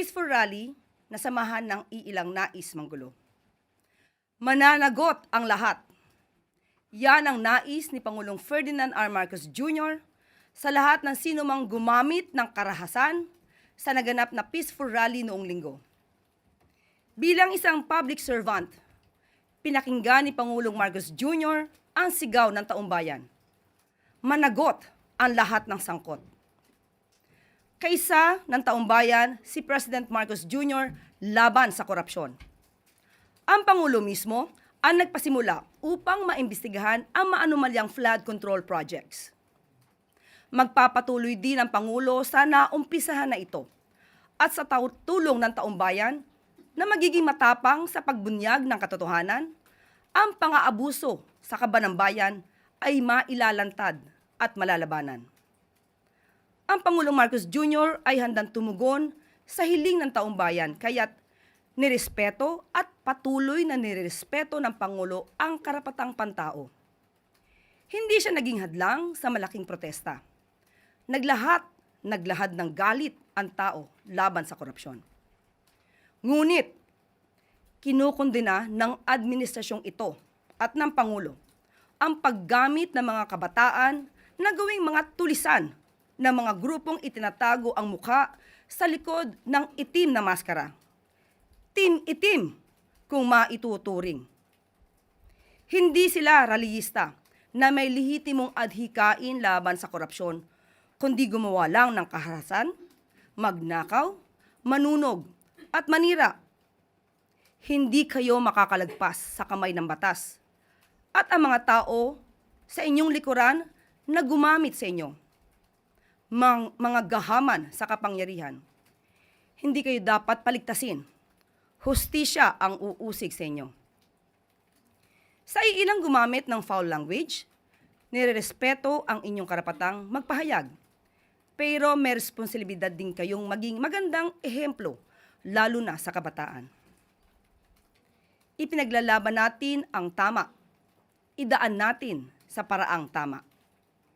peaceful rally na samahan ng iilang nais manggulo. Mananagot ang lahat. Yan ang nais ni Pangulong Ferdinand R. Marcos Jr. sa lahat ng sino mang gumamit ng karahasan sa naganap na peaceful rally noong linggo. Bilang isang public servant, pinakinggan ni Pangulong Marcos Jr. ang sigaw ng taumbayan. Managot ang lahat ng sangkot. Kaisa ng taumbayan si President Marcos Jr. laban sa korupsyon. Ang Pangulo mismo ang nagpasimula upang maimbestigahan ang maanumalyang flood control projects. Magpapatuloy din ang Pangulo sa naumpisahan na ito at sa tulong ng taumbayan na magiging matapang sa pagbunyag ng katotohanan, ang pang-aabuso sa kaban ng bayan ay mailalantad at malalabanan. Ang Pangulong Marcos Jr. ay handang tumugon sa hiling ng taong bayan kaya't nirespeto at patuloy na nirespeto ng Pangulo ang karapatang pantao. Hindi siya naging hadlang sa malaking protesta. Naglahat, naglahad ng galit ang tao laban sa korupsyon. Ngunit, kinukundina ng administrasyong ito at ng Pangulo ang paggamit ng mga kabataan na gawing mga tulisan ng mga grupong itinatago ang mukha sa likod ng itim na maskara. Team itim kung maituturing. Hindi sila rallyista na may lehitimong adhikain laban sa korupsyon, kundi gumawa lang ng kaharasan, magnakaw, manunog, at manira. Hindi kayo makakalagpas sa kamay ng batas. At ang mga tao sa inyong likuran na gumamit sa inyo, mang, mga gahaman sa kapangyarihan, hindi kayo dapat paligtasin. Hustisya ang uusig sa inyo. Sa iilang gumamit ng foul language, nirerespeto ang inyong karapatang magpahayag. Pero may responsibilidad din kayong maging magandang ehemplo, lalo na sa kabataan. Ipinaglalaban natin ang tama. Idaan natin sa paraang tama.